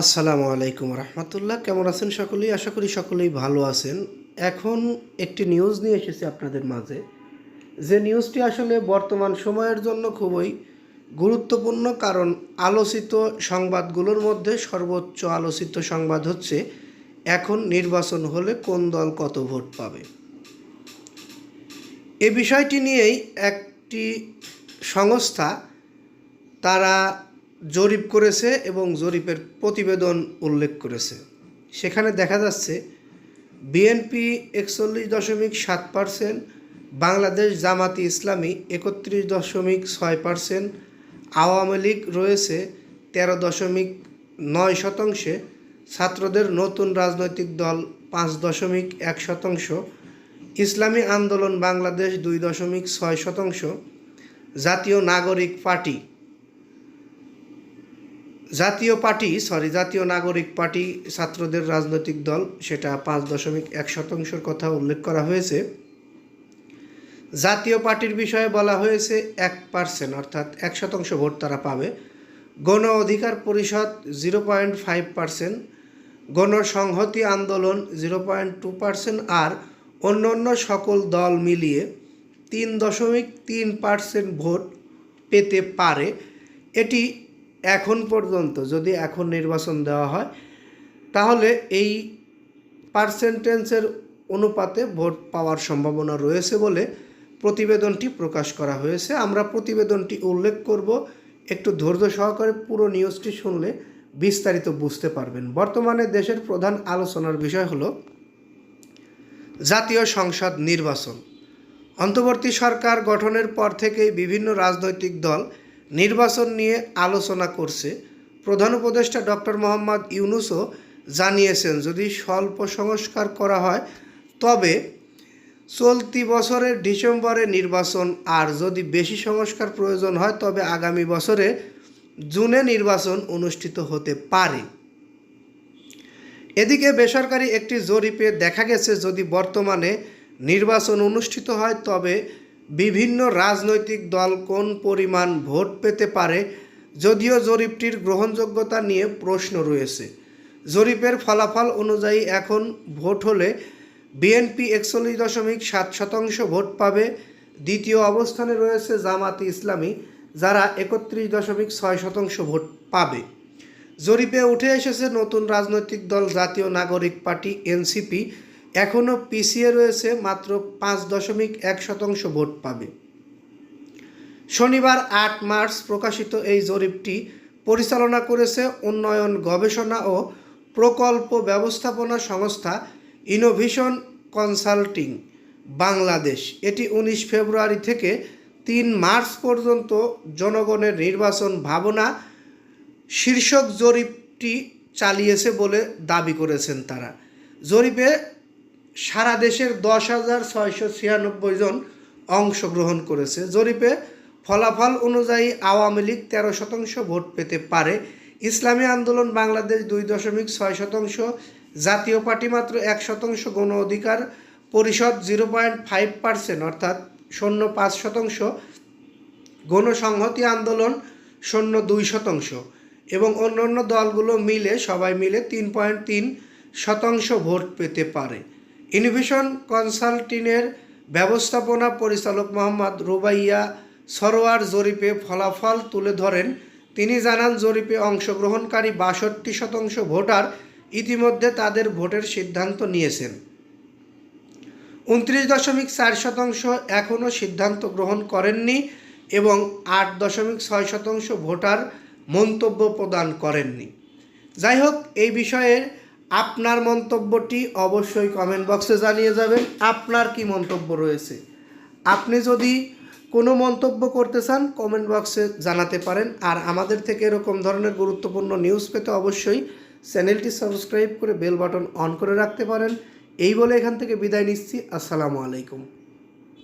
আসসালামু আলাইকুম রহমতুল্লাহ। কেমন আছেন সকলেই? আশা করি সকলেই ভালো আছেন। এখন একটি নিউজ নিয়ে এসেছি আপনাদের মাঝে। যে নিউজটি আসলে বর্তমান সময়ের জন্য খুবই গুরুত্বপূর্ণ কারণ আলোচিত সংবাদগুলোর মধ্যে সর্বোচ্চ আলোচিত সংবাদ হচ্ছে, এখন নির্বাচন হলে কোন দল কত ভোট পাবে? এ বিষয়টি নিয়েই একটি সংস্থা, তারা জরিপ করেছে এবং জরিপের প্রতিবেদন উল্লেখ করেছে। সেখানে দেখা যাচ্ছে বিএনপি একচল্লিশ দশমিক সাত পার্সেন্ট বাংলাদেশ জামাতি ইসলামী একত্রিশ দশমিক ছয় পার্সেন্ট আওয়ামী লীগ রয়েছে তেরো দশমিক নয় শতাংশে, ছাত্রদের নতুন রাজনৈতিক দল পাঁচ দশমিক এক শতাংশ, ইসলামী আন্দোলন বাংলাদেশ দুই দশমিক ছয় শতাংশ, জাতীয় নাগরিক পার্টি জাতীয় পার্টি সরি জাতীয় নাগরিক পার্টি ছাত্রদের রাজনৈতিক দল, সেটা পাঁচ দশমিক এক শতাংশের কথা উল্লেখ করা হয়েছে। জাতীয় পার্টির বিষয়ে বলা হয়েছে এক পার্সেন্ট অর্থাৎ এক শতাংশ ভোট তারা পাবে। Gono Odhikar Parishad zero point five percent, Ganosamhati Andolan zero point two percent, আর অন্য অন্য সকল দল মিলিয়ে তিন দশমিক তিন পার্সেন্ট ভোট পেতে পারে। এটি এখন পর্যন্ত যদি এখন নির্বাচন দেওয়া হয়, তাহলে এই পার্সেন্টেন্সের অনুপাতে ভোট পাওয়ার সম্ভাবনা রয়েছে বলে প্রতিবেদনটি প্রকাশ করা হয়েছে। আমরা প্রতিবেদনটি উল্লেখ করব, একটু ধৈর্য সহকারে পুরো নিউজটি শুনলে বিস্তারিত বুঝতে পারবেন। বর্তমানে দেশের প্রধান আলোচনার বিষয় হলো, জাতীয় সংসদ নির্বাচন। অন্তর্বর্তী সরকার গঠনের পর থেকেই বিভিন্ন রাজনৈতিক দল নির্বাচন নিয়ে আলোচনা করছে। প্রধান উপদেষ্টা ডক্টর মোহাম্মদ ইউনুসও জানিয়েছেন, যদি স্বল্প সংস্কার করা হয়, তবে চলতি বছরের ডিসেম্বরে নির্বাচন, আর যদি বেশি সংস্কার প্রয়োজন হয়, তবে আগামী বছরে জুনে নির্বাচন অনুষ্ঠিত হতে পারে। এদিকে বেসরকারি একটি জরিপে দেখা গেছে, যদি বর্তমানে নির্বাচন অনুষ্ঠিত হয়, তবে বিভিন্ন রাজনৈতিক দল কোন পরিমাণ ভোট পেতে পারে, যদিও জরিপটির গ্রহণযোগ্যতা নিয়ে প্রশ্ন রয়েছে। জরিপের ফলাফল অনুযায়ী এখন ভোট হলে বিএনপি একচল্লিশ দশমিক সাত শতাংশ ভোট পাবে। দ্বিতীয় অবস্থানে রয়েছে জামাতি ইসলামী, যারা একত্রিশ দশমিক ছয় শতাংশ ভোট পাবে। জরিপে উঠে এসেছে নতুন রাজনৈতিক দল জাতীয় নাগরিক পার্টি এনসিপি এখনও পিছিয়ে রয়েছে মাত্র পাঁচ দশমিক এক শতাংশ ভোট পাবে। শনিবার আট মার্চ প্রকাশিত এই জরিপটি পরিচালনা করেছে উন্নয়ন গবেষণা ও প্রকল্প ব্যবস্থাপনা সংস্থা ইনোভেশন কনসাল্টিং বাংলাদেশ। এটি উনিশ ফেব্রুয়ারি থেকে তিন মার্চ পর্যন্ত জনগণের নির্বাচন ভাবনা শীর্ষক জরিপটি চালিয়েছে বলে দাবি করেছেন তারা। জরিপে সারা দেশের দশ হাজার ছয়শো ছিয়ানব্বই জন অংশগ্রহণ করেছে। জরিপে ফলাফল অনুযায়ী আওয়ামী লীগ তেরো শতাংশ ভোট পেতে পারে। ইসলামী আন্দোলন বাংলাদেশ দুই দশমিক ছয় শতাংশ, জাতীয় পার্টি মাত্র এক শতাংশ গণ Odhikar Parishad zero point five percent, অর্থাৎ শূন্য পাঁচ শতাংশ। গণসংহতি আন্দোলন শূন্য দুই শতাংশ এবং অন্যান্য দলগুলো মিলে সবাই মিলে তিন পয়েন্ট তিন শতাংশ ভোট পেতে পারে। ইনোভেশন কনসাল্টিংয়ের ব্যবস্থাপনা পরিচালক মোহাম্মদ রুবাইয়া সরোয়ার জরিপে ফলাফল তুলে ধরেন। তিনি জানান, জরিপে অংশগ্রহণকারী বাষট্টি শতাংশ ভোটার ইতিমধ্যে তাদের ভোটের সিদ্ধান্ত নিয়েছেন। উনত্রিশ দশমিক চার শতাংশ এখনও সিদ্ধান্ত গ্রহণ করেননি এবং আট দশমিক ছয় শতাংশ ভোটার মন্তব্য প্রদান করেননি। যাই হোক, এই বিষয়ে আপনার মন্তব্যটি অবশ্যই কমেন্ট বক্সে জানিয়ে যাবেন। আপনার কি মন্তব্য রয়েছে? আপনি যদি কোনো মন্তব্য করতে চান কমেন্ট বক্সে জানাতে পারেন। আর আমাদের থেকে এরকম ধরনের গুরুত্বপূর্ণ নিউজ পেতে অবশ্যই চ্যানেলটি সাবস্ক্রাইব করে বেল বাটন অন করে রাখতে পারেন। এই বলে এখান থেকে বিদায় নিচ্ছি। আসসালামু আলাইকুম।